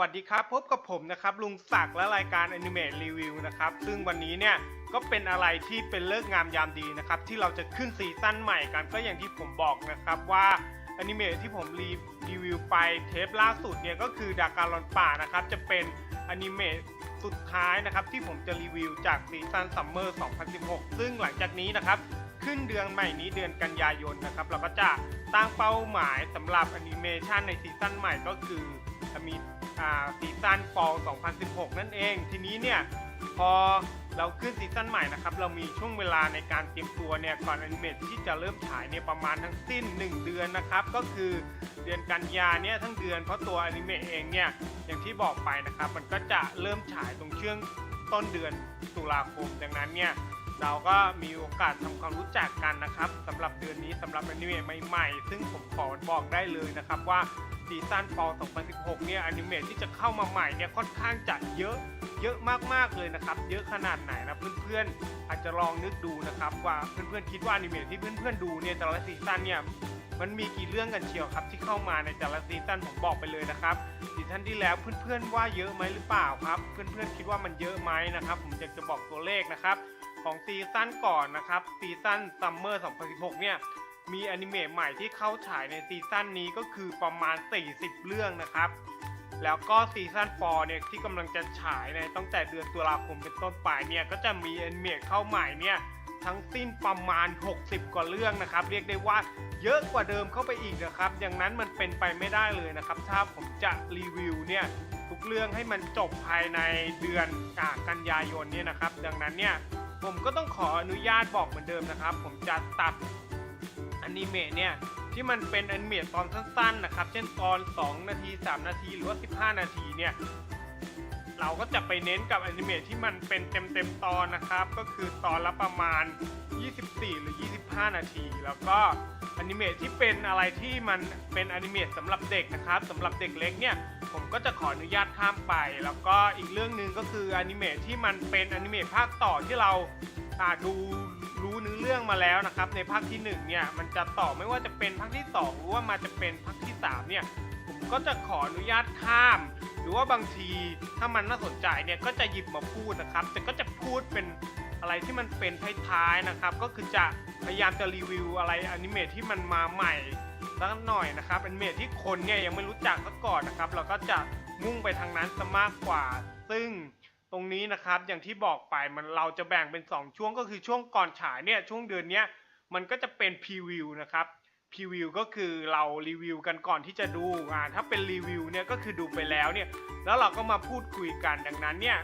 วัสดีครับ พบกับผมนะครับ ลุงศักดิ์และรายการอนิเมะรีวิวนะครับ ซึ่งวันนี้เนี่ยก็เป็นอะไรที่เป็นเลิกงามยามดีนะครับ ที่เราจะขึ้นซีซั่นใหม่กันก็อย่างที่ผมบอกนะครับว่าอนิเมะที่ผมรีรีวิวไปเทปล่าสุดเนี่ยก็คือดาการอนป่านะครับ จะเป็นอนิเมะสุดท้ายนะครับ ที่ผมจะรีวิวจากซีซั่นซัมเมอร์ 2016 ซึ่งหลังจากนี้นะครับ ขึ้นเดือนใหม่นี้เดือนกันยายนนะครับ เราก็จะตั้งเป้าหมายสำหรับแอนิเมชันในซีซั่นใหม่ก็คือจะมี ซีซั่นฟอล2016 นั่นเอง ทีนี้เนี่ยพอเราขึ้นซีซั่นใหม่นะครับ เรามีช่วงเวลาในการเตรียมตัวเนี่ยก่อนอนิเมะที่จะเริ่มฉายเนี่ยประมาณทั้งสิ้น 1 เดือนนะครับ ก็คือเดือนกันยาเนี่ยทั้งเดือนเพราะตัวอนิเมะเองเนี่ยอย่างที่บอกไปนะครับ มันก็จะเริ่มฉายตรงช่วงต้นเดือนตุลาคม ดังนั้นเนี่ยเราก็มีโอกาสทำความรู้จักกันนะครับสำหรับเดือนนี้สำหรับอนิเมะใหม่ๆ ซึ่งผมขอบอกได้เลยนะครับว่า ซีซั่นฟอล2016 เนี่ยอนิเมะที่จะเข้ามาใหม่เนี่ยค่อนข้างจะเยอะเยอะมากๆเลยนะครับ เยอะขนาดไหนนะเพื่อนๆ อาจจะลองนึกดูนะครับ ว่าเพื่อนๆคิดว่าอนิเมะที่เพื่อนๆดูเนี่ยแต่ละซีซั่นเนี่ยมันมีกี่เรื่องกันเชียวครับ ที่เข้ามาในแต่ละซีซั่นผมบอกไปเลยนะครับซีซั่นที่แล้วเพื่อนๆว่าเยอะไหมหรือเปล่าครับ เพื่อนๆคิดว่ามันเยอะไหมนะครับ ผมอยากจะบอกตัวเลขนะครับของซีซั่นก่อนนะครับซีซั่นซัมเมอร์ 2016 เนี่ย มีอนิเมะใหม่ที่เข้าฉายในซีซั่นนี้ก็คือประมาณ 40 เรื่องนะครับ แล้วก็ซีซั่น4เนี่ยที่กำลังจะฉายในตั้งแต่เดือนตุลาคมเป็นต้นไปเนี่ยก็จะมีอนิเมะเข้าใหม่เนี่ยทั้งสิ้นประมาณ 60 กว่าเรื่องนะครับ เรียกได้ว่าเยอะกว่าเดิมเข้าไปอีกนะครับ อย่างนั้นมันเป็นไปไม่ได้เลยนะครับ ถ้าผมจะรีวิวเนี่ยทุกเรื่องให้มันจบภายในเดือนกากันยายนเนี่ยนะครับ ดังนั้นเนี่ยผมก็ต้องขออนุญาตบอกเหมือนเดิมนะครับ ผมจะตัด อนิเมะเนี่ยที่มันเป็นอนิเมะตอนสั้นๆนะครับ เช่นตอน 2 นาที 3 นาทีหรือว่า 15 นาทีเนี่ยเราก็จะไปเน้นกับอนิเมะที่มันเป็นเต็มๆตอนนะครับ ก็คือตอนละประมาณ 24 หรือ 25 นาที แล้วก็อนิเมะที่เป็นอะไรที่มันเป็นอนิเมะสำหรับเด็กนะครับสำหรับเด็กเล็กเนี่ยผมก็จะขออนุญาตข้ามไป แล้วก็อีกเรื่องหนึ่งก็คืออนิเมะที่มันเป็นอนิเมะภาคต่อที่เราอ่าดู รู้เนื้อเรื่องมาแล้วนะครับ ในภาคที่หนึ่งเนี่ยมันจะต่อไม่ว่าจะเป็นภาคที่สองหรือว่ามาจะเป็นภาคที่สามเนี่ยผมก็จะขออนุญาตข้าม หรือว่าบางทีถ้ามันน่าสนใจเนี่ยก็จะหยิบมาพูดนะครับ แต่ก็จะพูดเป็นอะไรที่มันเป็นท้ายๆนะครับ ก็คือจะพยายามจะรีวิวอะไรอนิเมะที่มันมาใหม่สักหน่อยนะครับเป็นเมทที่คนเนี่ยยังไม่รู้จักซะก่อนนะครับ เราก็จะมุ่งไปทางนั้นซะมากกว่า ซึ่ง รงนี้นะครับอย่างที่บอกไปมันเราจะแบ่งเป็น 2 ช่วงก็คือช่วงก่อนฉายเนี่ยช่วงเดือนเนี้ยมันก็จะเป็นพรีวิวนะครับพรีวิวก็คือเรารีวิวกันก่อนที่จะดูอ่าถ้าเป็นรีวิวเนี่ยก็คือดูไปแล้วเนี่ยแล้วเราก็มาพูดคุยกันดังนั้นเนี่ย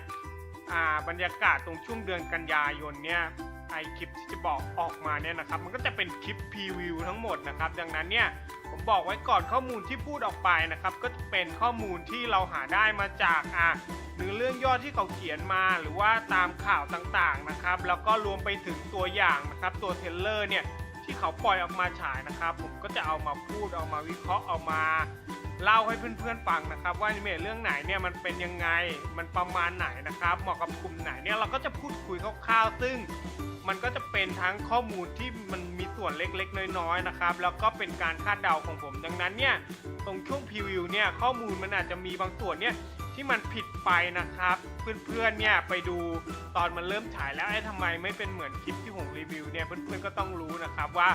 อ่าบรรยากาศตรงช่วงเดือนกันยายนเนี่ยไอคลิปที่จะบอกออกมาเนี่ยนะครับมันก็จะเป็นคลิปพรีวิวทั้งหมดนะครับดังนั้นเนี่ยผมบอกไว้ก่อนข้อมูลที่พูดออกไปนะครับก็เป็นข้อมูลที่เราหาได้มาจากอะ หรือเรื่องย่อที่เขาเขียนมาหรือว่าตามข่าวต่างๆนะครับ แล้วก็รวมไปถึงตัวอย่างนะครับตัวเทเลอร์เนี่ยที่เขาปล่อยออกมาฉายนะครับ ผมก็จะเอามาพูดเอามาวิเคราะห์เอามาเล่าให้เพื่อนๆฟังนะครับ ว่าอนิเมะเรื่องไหนเนี่ยมันเป็นยังไงมันประมาณไหนนะครับ เหมาะกับกลุ่มไหนเนี่ยเราก็จะพูดคุยคร่าวๆซึ่งมันก็จะเป็นทั้งข้อมูลที่มันมีส่วนเล็กๆ น้อยๆนะครับ แล้วก็เป็นการคาดเดาของผมดังนั้นเนี่ยตรงช่วงพรีวิวเนี่ยข้อมูลมันอาจจะมีบางส่วนเนี่ย ที่มันผิดไปนะครับ เพื่อนๆเนี่ยไปดูตอนมันเริ่มฉายแล้วไอ้ทำไมไม่เป็นเหมือนคลิปที่ผมรีวิวเนี่ยเพื่อนๆก็ต้องรู้นะครับว่า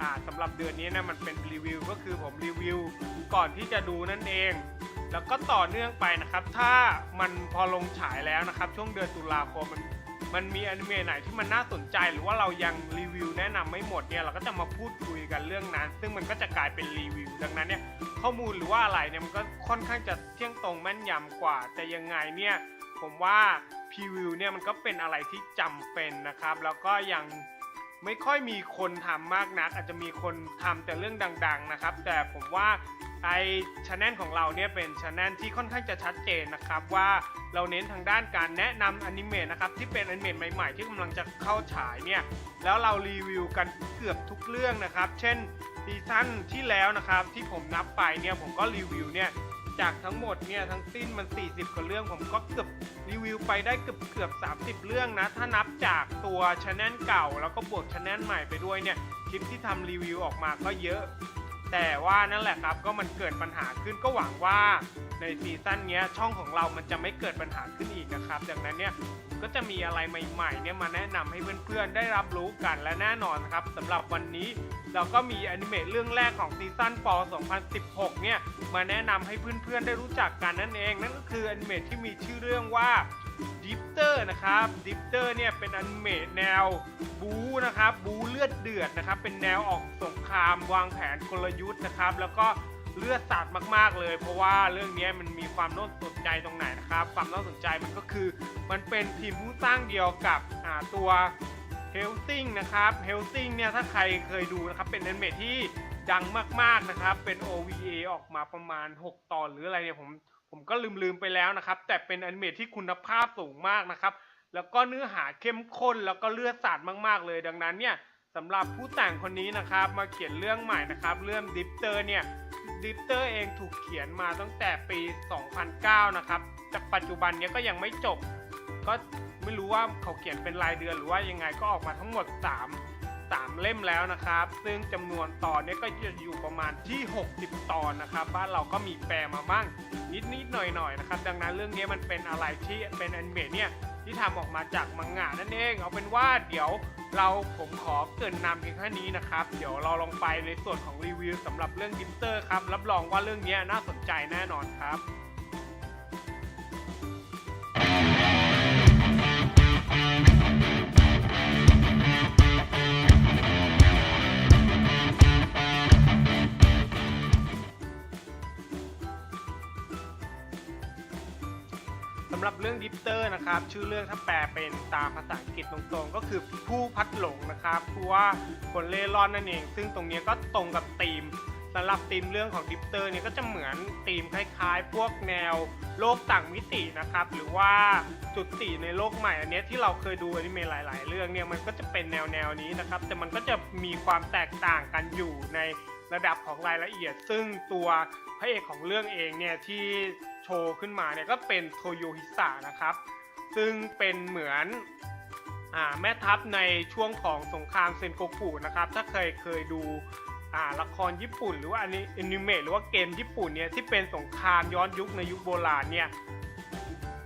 อ่าสำหรับเดือนนี้นะมันเป็นรีวิวก็คือผมรีวิวก่อนที่จะดูนั่นเอง แล้วก็ต่อเนื่องไปนะครับ ถ้ามันพอลงฉายแล้วนะครับ ช่วงเดือนตุลาคมมัน มันมีอนิเมะไหนที่มันน่าสนใจ หรือว่าเรายังรีวิวแนะนำไม่หมดเนี่ยเราก็จะมาพูดคุยกันเรื่องนั้น ซึ่งมันก็จะกลายเป็นรีวิว ดังนั้นเนี่ยข้อมูลหรือว่าอะไรเนี่ยมันก็ค่อนข้างจะเที่ยงตรงแม่นยำกว่า แต่ยังไงเนี่ยผมว่าพรีวิวเนี่ยมันก็เป็นอะไรที่จำเป็นนะครับ แล้วก็ยังไม่ค่อยมีคนทำมากนัก อาจจะมีคนทำแต่เรื่องดัง ๆนะครับ แต่ผมว่า ไอชแนลของเราเนี่ยเป็นชแนลที่ค่อนข้างจะชัดเจนนะครับว่าเราเน้นทางด้านการแนะนำอนิเมะนะครับที่เป็นอนิเมะใหม่ๆ ที่กำลังจะเข้าฉายเนี่ยแล้วเรารีวิวกันเกือบทุกเรื่องนะครับ เช่นซีซั่นที่แล้วนะครับที่ผมนับไปเนี่ยผมก็รีวิวเนี่ยจากทั้งหมดเนี่ยทั้งสิ้นมัน 40 กว่าเรื่องผมก็เกือบรีวิวไปได้เกือบเกือบ 30 เรื่องนะ ถ้านับจากตัวชแนลเก่า แล้วก็บวกชแนลใหม่ไปด้วยเนี่ยคลิปที่ทำรีวิวออกมาก็เยอะ แต่ว่านั่นแหละครับก็มันเกิดปัญหาขึ้นก็หวังว่าในซีซั่นนี้ช่องของเรามันจะไม่เกิดปัญหาขึ้นอีกนะครับดังนั้นเนี่ยก็จะมีอะไรใหม่ๆเนี่ยมาแนะนำให้เพื่อนๆได้รับรู้กันและแน่นอนครับสำหรับวันนี้เราก็มีอนิเมะเรื่องแรกของซีซั่นป2016 เนี่ยมาแนะนำให้เพื่อนๆได้รู้จักกันนั่นเอง นั่นก็คืออนิเมะที่มีชื่อเรื่องว่า ดิฟเตอร์นะครับดิฟเตอร์เนี่ยเป็นอนิเมะแนวบูนะครับบูเลือดเดือดนะครับเป็นแนวออกสงครามวางแผนกลยุทธ์นะครับ แล้วก็เลือดสาดมากๆเลย เพราะว่าเรื่องนี้มันมีความน่าสนใจตรงไหนนะครับ ความน่าสนใจมันก็คือมันเป็นทีมผู้สร้างเดียวกับตัวเฮลซิงนะครับเฮลซิงเนี่ยถ้าใครเคยดูนะครับเป็นอนิเมะที่ดังมากๆนะครับ เป็น OVA ออกมาประมาณ 6 ตอนหรืออะไรเนี่ยผม ผมก็ลืมลืมๆไปแล้วนะครับ แต่เป็นอนิเมะที่คุณภาพสูงมากนะครับ แล้วก็เนื้อหาเข้มข้นแล้วก็เลือดสาดมากๆ เลยดังนั้นเนี่ยสำหรับผู้แต่งคนนี้นะครับมาเขียนเรื่องใหม่นะครับเรื่องดิฟเตอร์เนี่ยดิฟเตอร์เองถูกเขียนมาตั้งแต่ปี 2009 นะครับจากปัจจุบันเนี้ยก็ยังไม่จบ ก็ไม่รู้ว่าเขาเขียนเป็นรายเดือนหรือว่ายังไงก็ออกมาทั้งหมด 3 3 เล่มแล้วนะครับ ซึ่งจำนวนตอนนี้ก็จะอยู่ประมาณที่ 60 ตอนนะครับ บ้านเราก็มีแปลมาบ้างนิดนิดๆหน่อยหน่อยๆนะครับ ดังนั้นเรื่องนี้มันเป็นอะไรที่เป็นอนิเมะเนี่ยที่ทำออกมาจากมังงะนั่นเอง เอาเป็นว่าเดี๋ยวเราผมขอเกินนำเพียงแค่นี้นะครับ เดี๋ยวเราลองไปในส่วนของรีวิวสำหรับเรื่องดิปเตอร์ครับ รับรองว่าเรื่องนี้น่าสนใจแน่นอนครับ หรับเรื่องดิปเตอร์นะครับ ชื่อเรื่องถ้าแปลเป็นตามภาษาอังกฤษตรงๆ ก็คือผู้พัดหลงนะครับคือว่าคนเล่ร่อนนั่นเอง ซึ่งตรงนี้ก็ตรงกับธีมสำหรับธีมเรื่องของดิปเตอร์เนี่ยก็จะเหมือนธีมคล้ายๆ พวกแนวโลกต่างมิตินะครับ หรือว่าจุดสี่ในโลกใหม่อันเนี้ยที่เราเคยดูอนิเมะหลาย ๆ เรื่องเนี่ยมันก็จะเป็นแนวๆนี้นะครับ แต่มันก็จะมีความแตกต่างกันอยู่ในระดับของรายละเอียด ซึ่งตัว ระเอกของเรื่องเองเนี่ยที่โชว์ขึ้นมาเนี่ยก็เป็นโทโยฮิสะนะครับ ซึ่งเป็นเหมือนอแม่ทัพในช่วงของสงครามเซนโกกุนะครับ ถ้าเคยเคยดูละครญี่ปุ่น หรือว่าอันนี้อนิเมะหรือว่าเกมญี่ปุ่นเนี่ยที่เป็นสงครามย้อนยุคในยุคโบราณเนี่ย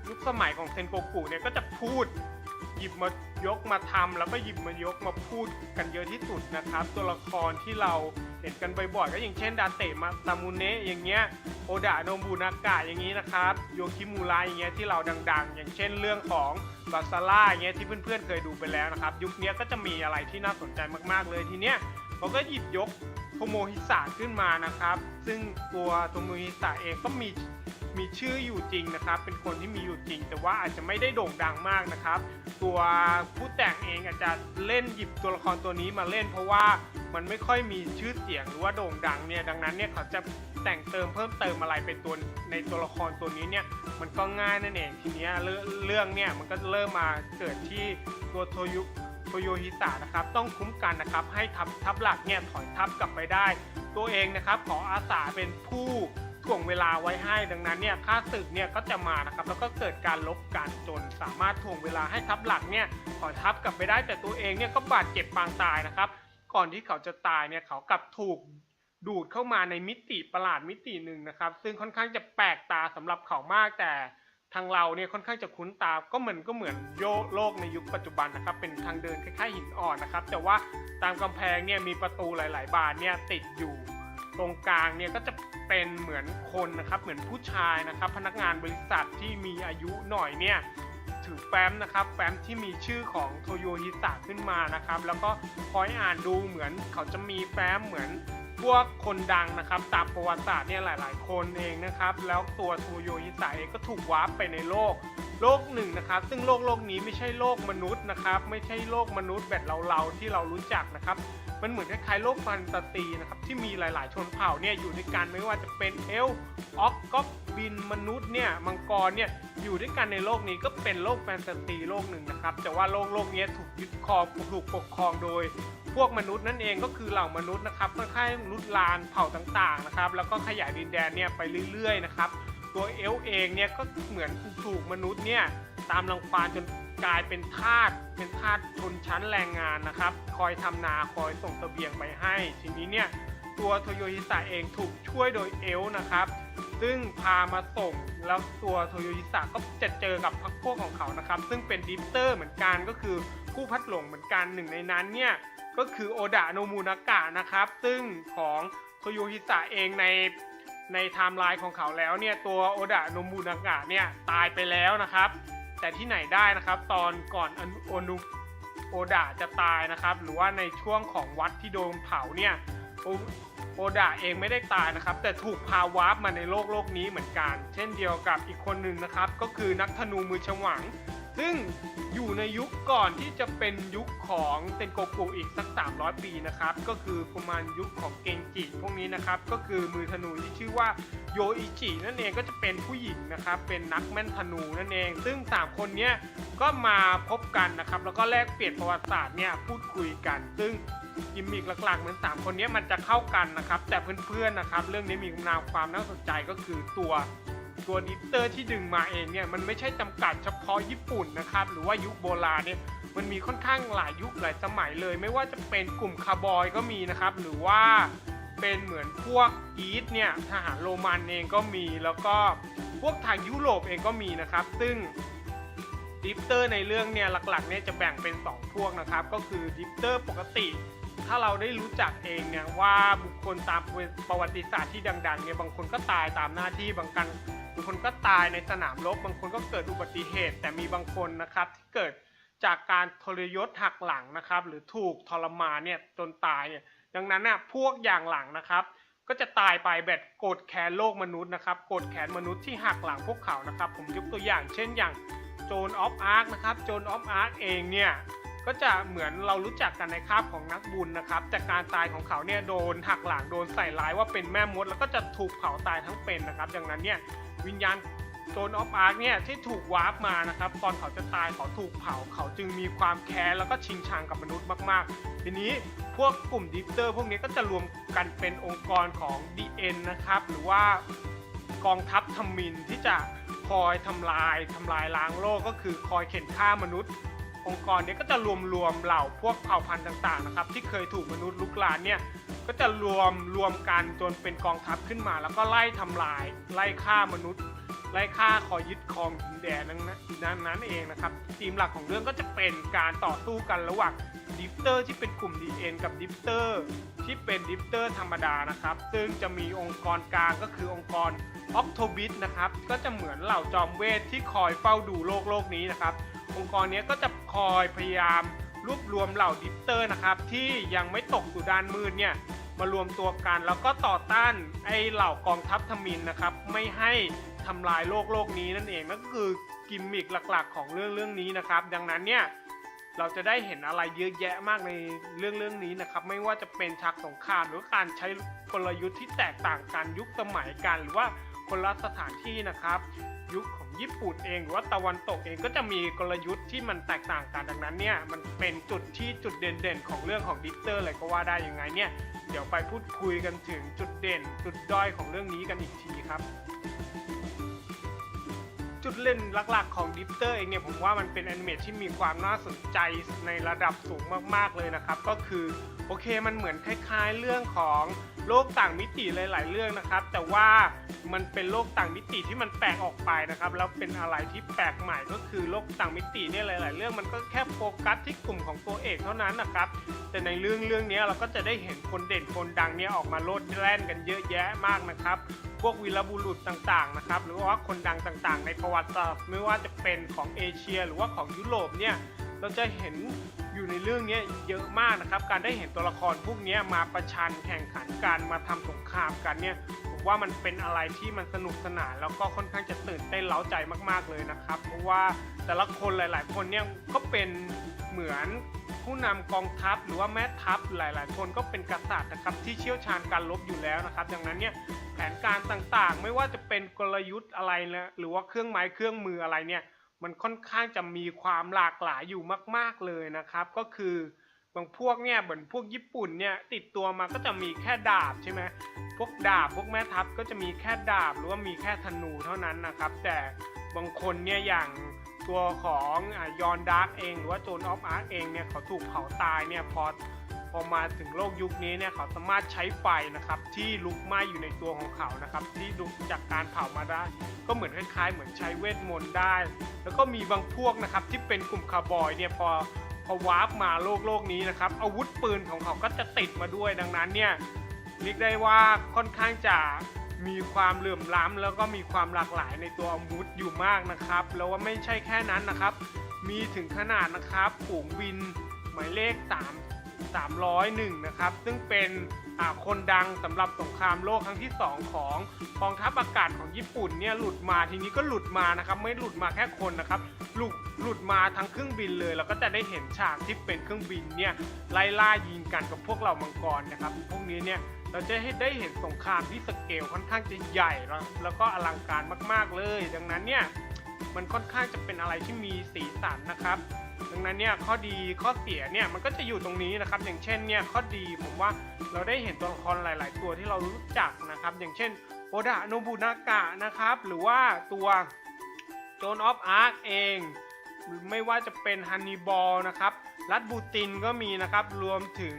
ยุคสมัยของเซนโกกุเนี่ยก็จะพูดหยิบมายกมาทำแล้วก็หยิบมายกมาพูดกันเยอะที่สุดนะครับ ตัวละครที่เรา เห็นกันบ่อยๆก็อย่างเช่นดาเตะมาตามุเนะอย่างเงี้ยโอดะโนบุนากะอย่างนี้นะครับโยคิมูระอย่างเงี้ยที่เราดังๆ อย่างเช่นเรื่องของบาซาร่าอย่างเงี้ยที่เพื่อนๆเคยดูไปแล้วนะครับ ยุคนี้ก็จะมีอะไรที่น่าสนใจมากๆเลยทีเนี้ยเขาก็หยิบยกโทโมฮิสะขึ้นมานะครับ ซึ่งตัวโทโมฮิสะเองก็มีมีชื่ออยู่จริงนะครับ เป็นคนที่มีอยู่จริง แต่ว่าอาจจะไม่ได้โด่งดังมากนะครับ ตัวผู้แต่งเองอาจจะเล่นหยิบตัวละครตัวนี้มาเล่น เพราะว่ามันไม่ค่อยมีชื่อเสียงหรือว่าโด่งดังเนี่ยดังนั้นเนี่ยเขาจะแต่งเติมเพิ่มเติมอะไรเป็นตัวในตัวละครตัวนี้เนี่ยมันก็ง่ายนั่นเองทีนี้เรื่องเนี่ยมันก็เริ่มมาเกิดที่ตัวโทยุโทโยฮิสะนะครับต้องคุ้มกันนะครับให้ทัพทัพหลักเนี่ยถอยทัพกลับไปได้ ตัวเองนะครับขออาสาเป็นผู้ ถ่วงเวลาไว้ให้ดังนั้นเนี่ยค่าศึกเนี่ยก็จะมานะครับแล้วก็เกิดการลบกันจนสามารถถ่วงเวลาให้ทัพหลักเนี่ยถอยทัพกลับไปได้แต่ตัวเองเนี่ยก็บาดเจ็บปางตายนะครับ ก่อนที่เขาจะตายเนี่ยเขากลับถูกดูดเข้ามาในมิติประหลาดมิติหนึ่งนะครับ ซึ่งค่อนข้างจะแปลกตาสำหรับเขามากแต่ทางเราเนี่ยค่อนข้างจะคุ้นตา ก็เหมือนก็เหมือนโยโลกในยุคปัจจุบันนะครับ เป็นทางเดินคล้ายๆหินอ่อนนะครับ แต่ว่าตามกำแพงเนี่ยมีประตูหลาย ๆ บานเนี่ยติดอยู่ ตรงกลางเนี่ยก็จะเป็นเหมือนคนนะครับเหมือนผู้ชายนะครับ พนักงานบริษัทที่มีอายุหน่อยเนี่ยถือแฟ้มนะครับแฟ้มที่มีชื่อของโทโยฮิสะขึ้นมานะครับ แล้วก็คอยอ่านดูเหมือนเขาจะมีแฟ้มเหมือนพวกคนดังนะครับตามประวัติศาสตร์เนี่ยหลาย ๆ คนเองนะครับ แล้วตัวโทโยฮิสะเองก็ถูกวาร์ปไปในโลกโลกหนึ่งนะครับ ซึ่งโลกโลกนี้ไม่ใช่โลกมนุษย์นะครับ ไม่ใช่โลกมนุษย์แบบเราๆที่เรารู้จักนะครับ มันเหมือนคล้ายๆโลกแฟนตาซีนะครับที่มีหลายๆ ชนเผ่าเนี่ยอยู่ด้วยกันไม่ว่าจะเป็นเอลออกก็บินมนุษย์เนี่ยมังกรเนี่ยอยู่ด้วยกันในโลกนี้ก็เป็นโลกแฟนตาซีโลกหนึ่งนะครับแต่ว่าโลกโลกนี้ถูกยึดครองถูกปกครองโดย พวกมนุษย์นั่นเองก็คือเหล่ามนุษย์นะครับค่อนข้างมนุษย์ลานเผ่าต่างๆนะครับแล้วก็ขยายดินแดนเนี่ยไปเรื่อยๆนะครับตัวเอลเองเนี่ยก็เหมือนถูกมนุษย์เนี่ยตามรังควานจน กลายเป็นทาสเป็นทาสชนชั้นแรงงานนะครับ คอยทำนาคอยส่งเสบียงไปให้ ทีนี้เนี่ยตัวโทโยฮิสะเองถูกช่วยโดยเอลนะครับ ซึ่งพามาส่งแล้วตัวโทโยฮิสะก็จะเจอกับพักพวกของเขานะครับ ซึ่งเป็นดิฟเตอร์เหมือนกันก็คือผู้พัดหลงเหมือนกันหนึ่งในนั้นเนี่ยก็คือโอดะโนมูนากะนะครับ ซึ่งของโทโยฮิสะเองในในไทม์ไลน์ของเขาแล้วเนี่ยตัวโอดะโนมูนากะเนี่ยตายไปแล้วนะครับ แต่ที่ไหนได้นะครับ ตอนก่อนอนุโอนุโอดาจะตายนะครับ หรือว่าในช่วงของวัดที่โดนเผาเนี่ยโอโอดาเองไม่ได้ตายนะครับ แต่ถูกพาวาร์ปมาในโลกโลกนี้เหมือนกัน เช่นเดียวกับอีกคนหนึ่งนะครับ ก็คือนักธนูมือฉวัง ซึ่งอยู่ในยุคก่อนที่จะเป็นยุคของเซนโกกุอีกสัก 300 ปีนะครับ ก็คือประมาณยุคของเกงจิพวกนี้นะครับ ก็คือมือธนูที่ชื่อว่าโยอิจินั่นเองก็จะเป็นผู้หญิงนะครับ เป็นนักแม่นธนูนั่นเอง ซึ่ง 3 คนนี้ก็มาพบกันนะครับ แล้วก็แลกเปลี่ยนประวัติศาสตร์เนี่ยพูดคุยกัน ซึ่งกิมมิกหลักๆเหมือน3 คนนี้มันจะเข้ากันนะครับ แต่เพื่อนๆนะครับ เรื่องนี้มีนามความน่าสนใจก็คือตัว ตัวดิฟเตอร์ที่ดึงมาเองเนี่ยมันไม่ใช่จำกัดเฉพาะญี่ปุ่นนะครับหรือว่ายุคโบราณเนี่ยมันมีค่อนข้างหลายยุคหลายสมัยเลย ไม่ว่าจะเป็นกลุ่มคาร์บอยก็มีนะครับ หรือว่าเป็นเหมือนพวกอีสเนี่ยทหารโรมันเองก็มี แล้วก็พวกทางยุโรปเองก็มีนะครับ ซึ่งดิฟเตอร์ในเรื่องเนี่ยหลักๆเนี่ยจะแบ่งเป็น 2 พวกนะครับ ก็คือดิฟเตอร์ปกติ ถ้าเราได้รู้จักเองเนี่ยว่าบุคคลตามประวัติศาสตร์ที่ดังๆเนี่ยบางคนก็ตายตามหน้าที่บางกันางคนก็ตายในสนามรบบางคนก็เกิดอุบัติเหตุ แต่มีบางคนนะครับที่เกิดจากการทรยศหักหลังนะครับ หรือถูกทรมานเนี่ยจนตายเนี่ยดังนั้นน่ะพวกอย่างหลังนะครับ ก็จะตายไปแบบโกรธแค้นโลกมนุษย์นะครับโกรธแค้นมนุษย์ที่หักหลังพวกเขานะครับ ผมยกตัวอย่างเช่นอย่างโจนออฟอาร์คนะครับโจนออฟอาร์คเองเนี่ย ก็จะเหมือนเรารู้จักกันในคาบของนักบุญนะครับ จากการตายของเขาเนี่ยโดนหักหลังโดนใส่ร้ายว่าเป็นแม่มด แล้วก็จะถูกเผาตายทั้งเป็นนะครับ ดังนั้นเนี่ยวิญญาณโจนออฟอาร์คเนี่ยที่ถูกวาร์ปมานะครับตอนเขาจะตายเขาถูกเผาเขาจึงมีความแค้นแล้วก็ชิงชังกับมนุษย์มาก ๆ ทีนี้พวกกลุ่มดิฟเตอร์พวกนี้ก็จะรวมกันเป็นองค์กรของ DN นะครับหรือว่ากองทัพทมินที่จะคอยทำลายทำลายล้างโลกก็คือคอยเข็นฆ่ามนุษย์ องค์กรเนี้ก็จะรวมรวมเหล่าพวกเผ่าพันธุ์ต่างๆนะครับที่เคยถูกมนุษย์ลุกลานเนี่ยก็จะรวมรวมกันจนเป็นกองทัพขึ้นมา แล้วก็ไล่ทำลาย ไล่ฆ่ามนุษย์ ไล่ฆ่าขอยึดครองดินแดนนั้นนั้นนั้นเองนะครับธีมหลักของเรื่องก็จะเป็นการต่อสู้กันระหว่างดิฟเตอร์ที่เป็นกลุ่ม DN กับดิฟเตอร์ที่เป็นดิฟเตอร์ธรรมดานะครับ ซึ่งจะมีองค์กรกลางก็คือองค์กรออ t โทบิสนะครับ ก็จะเหมือนเหล่าจอมเวทที่คอยเฝ้าดูโลกโลกนี้นะครับ องค์กรนี้ก็จะคอยพยายามรวบรวมเหล่าดิฟเตอร์นะครับ ที่ยังไม่ตกสู่ด้านมืดเนี่ยมารวมตัวกันแล้วก็ต่อต้านไอเหล่ากองทัพทมินนะครับ ไม่ให้ทำลายโลกโลกนี้นั่นเองนั่นก็คือกิมมิคหลักๆ ของเรื่องเรื่องนี้นะครับ ดังนั้นเนี่ยเราจะได้เห็นอะไรเยอะแยะมากในเรื่องเรื่องนี้นะครับ ไม่ว่าจะเป็นฉากสงครามหรือการใช้กลยุทธ์ที่แตกต่างกันยุคสมัยกัน หรือว่าคนละสถานที่นะครับ ยุคของ ญี่ปุ่นเองหรือว่าตะวันตกเองก็จะมีกลยุทธ์ที่มันแตกต่างกันดังนั้นเนี่ยมันเป็นจุดที่จุดเด่นๆ ของเรื่องของดิจิเตอร์เลยก็ว่าได้ยังไงเนี่ยเดี๋ยวไปพูดคุยกันถึงจุดเด่น จุดด้อยของเรื่องนี้กันอีกทีครับจุดเล่นหลักๆของดิฟเตอร์เองเนี่ยผมว่ามันเป็นแอนิเมตที่มีความน่าสนใจในระดับสูงมากๆเลยนะครับ ก็คือ โอเคมันเหมือนคล้ายๆ เรื่องของโลกต่างมิติหลาย ๆ เรื่องนะครับ แต่ว่ามันเป็นโลกต่างมิติที่มันแปลกออกไปนะครับแล้วเป็นอะไรที่แปลกใหม่ก็คือโลกต่างมิติเนี่ยหลาย ๆ เรื่องมันก็แค่โฟกัสที่กลุ่มของตัวเอกเท่านั้นนะครับแต่ในเรื่องเรื่องนี้เราก็จะได้เห็นคนเด่นคนดังเนี่ยออกมาโลดแล่นกันเยอะแยะมากนะครับพวกวีรบุรุษต่างๆนะครับหรือว่าคนดังต่างๆ ในประวัติศาสตร์ไม่ว่าจะเป็นของเอเชีย หรือว่าของยุโรปเนี่ย เราจะเห็นอยู่ในเรื่องนี้เยอะมากนะครับ การได้เห็นตัวละครพวกนี้มาประชันแข่งขันกันมาทำสงครามกันเนี่ยผมว่ามันเป็นอะไรที่มันสนุกสนาน แล้วก็ค่อนข้างจะตื่นเต้นเล้าใจมาก ๆเลยนะครับ เพราะว่าแต่ละคนหลาย ๆ คนเนี่ยก็เป็นเหมือนผู้นำกองทัพหรือว่าแม่ทัพหลาย ๆ คนก็เป็นกษัตริย์นะครับที่เชี่ยวชาญการรบอยู่แล้วนะครับ ดังนั้นเนี่ยแผนการต่างๆ ไม่ว่าจะเป็นกลยุทธ์อะไรนะหรือว่าเครื่องไม้เครื่องมืออะไรเนี่ย มันค่อนข้างจะมีความหลากหลายอยู่มาก ๆเลยนะครับ ก็คือบางพวกเนี่ยเหมือนพวกญี่ปุ่นเนี่ยติดตัวมาก็จะมีแค่ดาบใช่ไหมพวกดาบพวกแม่ทัพก็จะมีแค่ดาบหรือว่ามีแค่ธนูเท่านั้นนะครับ แต่บางคนเนี่ยอย่างตัวของยอนดาร์กเอง หรือว่าโจนออฟอาร์เองเนี่ยเขาถูกเผาตายเนี่ยพอ พอมาถึงโลกยุคนี้เนี่ยเขาสามารถใช้ไฟนะครับที่ลุกไหม้อยู่ในตัวของเขานะครับที่ลุกจากการเผามาได้ ก็เหมือนคล้ายๆ เหมือนใช้เวทมนต์ได้ แล้วก็มีบางพวกนะครับที่เป็นกลุ่มคาร์บอยเนี่ยพอพอวาร์ปมาโลกโลกนี้นะครับอาวุธปืนของเขาก็จะติดมาด้วยดังนั้นเนี่ยเรียกได้ว่าค่อนข้างจะมีความเหลื่อมล้ำแล้วก็มีความหลากหลายในตัวอาวุธอยู่มากนะครับ แล้วว่าไม่ใช่แค่นั้นนะครับ มีถึงขนาดนะครับฝูงบินหมายเลข3 301 นะครับ ซึ่งเป็นคนดังสำหรับสงครามโลกครั้งที่ 2 ของกองทัพอากาศของญี่ปุ่นเนี่ยหลุดมาทีนี้ก็หลุดมานะครับ ไม่หลุดมาแค่คนนะครับหลุดหลุดมาทั้งเครื่องบินเลยแล้วก็จะได้เห็นฉากที่เป็นเครื่องบินเนี่ยไล่ล่ายิงกันกับพวกเหล่ามังกรนะครับพวกนี้เนี่ยเราจะได้เห็นสงครามที่สเกลค่อนข้างจะใหญ่แล้วแล้วก็อลังการมากๆเลย ดังนั้นเนี่ยมันค่อนข้างจะเป็นอะไรที่มีสีสันนะครับ งนั้นเนี่ยข้อดีข้อเสียเนี่ยมันก็จะอยู่ตรงนี้นะครับ อย่างเช่นเนี่ยข้อดีผมว่าเราได้เห็นตัวละครหลาย ๆ ตัวที่เรารู้จักนะครับ อย่างเช่นโอดะโนบุนากะนะครับ หรือว่าตัวโจนออฟอาร์คเองไม่ว่าจะเป็นฮันนีบอลนะครับ รัดบูตินก็มีนะครับ รวมถึง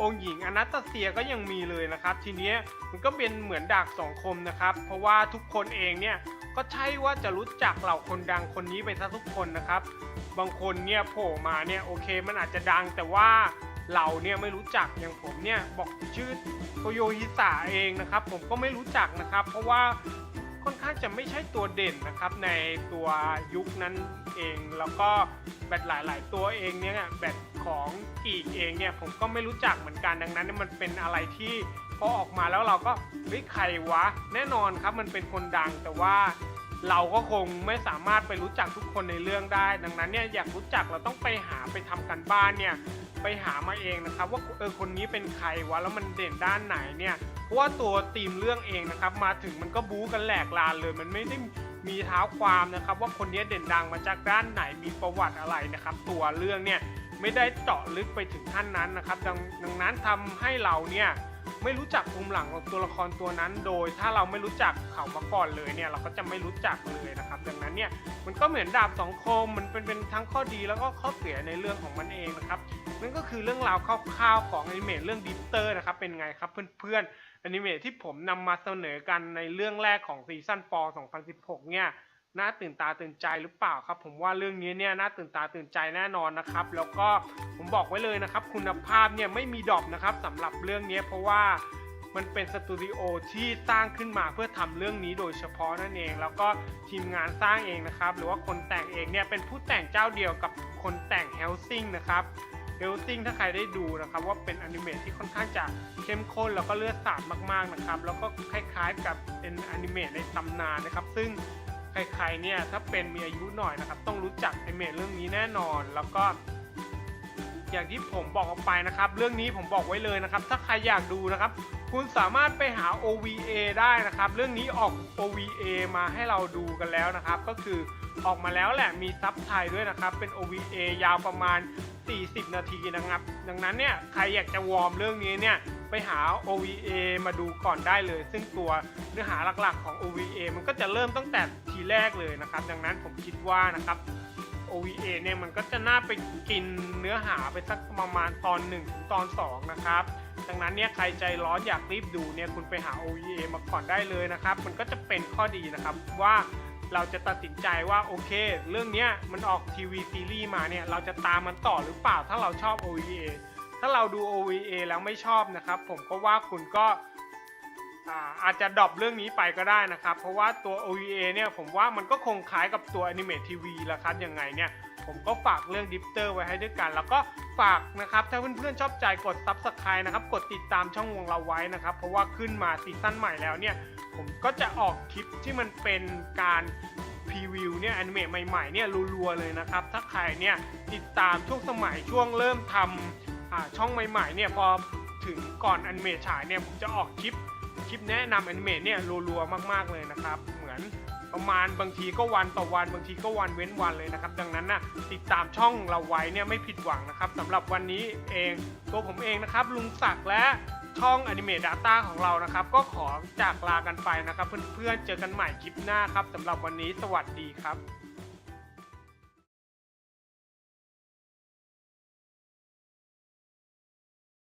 องค์หญิงอนาตาเซียก็ยังมีเลยนะครับ ทีนี้มันก็เป็นเหมือนดาบสองคมนะครับ เพราะว่าทุกคนเองเนี่ยก็ใช่ว่าจะรู้จักเหล่าคนดังคนนี้ไปซะทุกคนนะครับ บางคนเนี่ยโผล่มาเนี่ยโอเคมันอาจจะดังแต่ว่าเราเนี่ยไม่รู้จักอย่างผมเนี่ยบอกชื่อโตโยฮิสะเองนะครับ ผมก็ไม่รู้จักนะครับ เพราะว่าค่อนข้างจะไม่ใช่ตัวเด่นนะครับในตัวยุคนั้นเอง แล้วก็แบตหลาย ๆ ตัวเองเนี่ยแบตของกีกเองเนี่ยผมก็ไม่รู้จักเหมือนกันดังนั้นเนยมันเป็นอะไรที่พอออกมาแล้วเราก็เฮ้ยใครวะ แน่นอนครับมันเป็นคนดังแต่ว่า เราก็คงไม่สามารถไปรู้จักทุกคนในเรื่องได้ ดังนั้นเนี่ยอยากรู้จักเราต้องไปหาไปทำกันบ้านเนี่ยไปหามาเองนะครับ ว่าเออคนนี้เป็นใครวะแล้วมันเด่นด้านไหนเนี่ยเพราะว่าตัวธีมเรื่องเองนะครับ มาถึงมันก็บู๊กันแหลกลานเลย มันไม่ได้มีเท้าความนะครับ ว่าคนนี้เด่นดังมาจากด้านไหนมีประวัติอะไรนะครับ ตัวเรื่องเนี่ยไม่ได้เจาะลึกไปถึงขั้นนั้นนะครับ ดังดังนั้นทำให้เราเนี่ย ไม่รู้จักภูมิหลังของตัวละครตัวนั้น โดยถ้าเราไม่รู้จักเขามาก่อนเลยเนี่ยเราก็จะไม่รู้จักเลยนะครับ ดังนั้นเนี่ยมันก็เหมือนดาบสองคมมันเป็นเป็นทั้งข้อดีแล้วก็ข้อเสียในเรื่องของมันเองนะครับนั่นก็คือเรื่องราวคร่าวๆของอนิเมะเรื่องดิฟเตอร์นะครับเป็นไงครับเพื่อนๆอนิเมะที่ผมนำมาเสนอกันในเรื่องแรกของซีซั่นฟอร์2016 เนี่ย น่าตื่นตาตื่นใจหรือเปล่าครับ ผมว่าเรื่องนี้เนี่ยน่าตื่นตาตื่นใจแน่นอนนะครับ แล้วก็ผมบอกไว้เลยนะครับ คุณภาพเนี่ยไม่มีดรอปนะครับสำหรับเรื่องนี้เพราะว่ามันเป็นสตูดิโอที่สร้างขึ้นมาเพื่อทำเรื่องนี้โดยเฉพาะนั่นเอง แล้วก็ทีมงานสร้างเองนะครับ หรือว่าคนแต่งเองเนี่ยเป็นผู้แต่งเจ้าเดียวกับคนแต่ง Helsing นะครับ Helsing ถ้าใครได้ดูนะครับ ว่าเป็นอนิเมะที่ค่อนข้างจะเข้มข้นแล้วก็เลือดสาดมากๆนะครับ แล้วก็คล้ายๆกับเป็นอนิเมะในตำนานนะครับ ซึ่ง ใครๆเนี่ยถ้าเป็นมีอายุหน่อยนะครับ ต้องรู้จักไอเมจเรื่องนี้แน่นอน แล้วก็ อย่างที่ผมบอกออกไปนะครับ เรื่องนี้ผมบอกไว้เลยนะครับ ถ้าใครอยากดูนะครับ คุณสามารถไปหา OVA ได้นะครับ เรื่องนี้ออก OVA มาให้เราดูกันแล้วนะครับ ก็คือออกมาแล้วแหละมีซับไทยด้วยนะครับ เป็น OVA ยาวประมาณ 40 นาทีนะครับ ดังนั้นเนี่ยใครอยากจะวอร์มเรื่องนี้เนี่ยไปหา OVA มาดูก่อนได้เลย ซึ่งตัวเนื้อหาหลักๆของ OVA มันก็จะเริ่มตั้งแต่ทีแรกเลยนะครับ ดังนั้นผมคิดว่านะครับ OVA เนี่ยมันก็จะน่าไปกินเนื้อหาไปสักประมาณตอน1ถึงตอน 2 นะครับ ดังนั้นเนี่ยใครใจร้อนอยากรีบดูเนี่ยคุณไปหา OVA มาก่อนได้เลยนะครับ มันก็จะเป็นข้อดีนะครับว่า เราจะตัดสินใจว่าโอเค เรื่องนี้มันออกทีวีซีรีส์มาเนี่ยเราจะตามมันต่อหรือเปล่าถ้าเราชอบ OVA ถ้าเราดู OVA แล้วไม่ชอบนะครับ ผมก็ว่าคุณก็อาอาจจะดรอปเรื่องนี้ไปก็ได้นะครับ เพราะว่าตัว OVA เนี่ยผมว่ามันก็คงคล้ายกับตัว Anime TV แล้วครับยังไงเนี่ย ผมก็ฝากเรื่องดิฟเตอร์ไว้ให้ด้วยกัน แล้วก็ฝากนะครับ ถ้าเพื่อนๆชอบใจกด Subscribe นะครับ กดติดตามช่องวงเราไว้นะครับ เพราะว่าขึ้นมาซีซั่นใหม่แล้วเนี่ย ผมก็จะออกคลิปที่มันเป็นการพรีวิวเนี่ยอนิเมะใหม่ๆเนี่ยรัวๆเลยนะครับ ถ้าใครเนี่ยติดตามช่วงสมัยช่วงเริ่มทำอ่าช่องใหม่ๆเนี่ยพอถึงก่อนอนิเมะฉายเนี่ยผมจะออกคลิปคลิปแนะนำอนิเมะเนี่ยรัวๆมาก ๆเลยนะครับ เหมือน ประมาณบางทีก็วันต่อวัน บางทีก็วันเว้นวันเลยนะครับ ดังนั้นนะติดตามช่องเราไว้เนี่ยไม่ผิดหวังนะครับสำหรับวันนี้เองตัวผมเองนะครับ ลุงศักดิ์และช่อง Anime Data ของเรานะครับ ก็ขอจากลากันไปนะครับ เพื่อนๆเจอกันใหม่คลิปหน้าครับสำหรับวันนี้สวัสดีครับ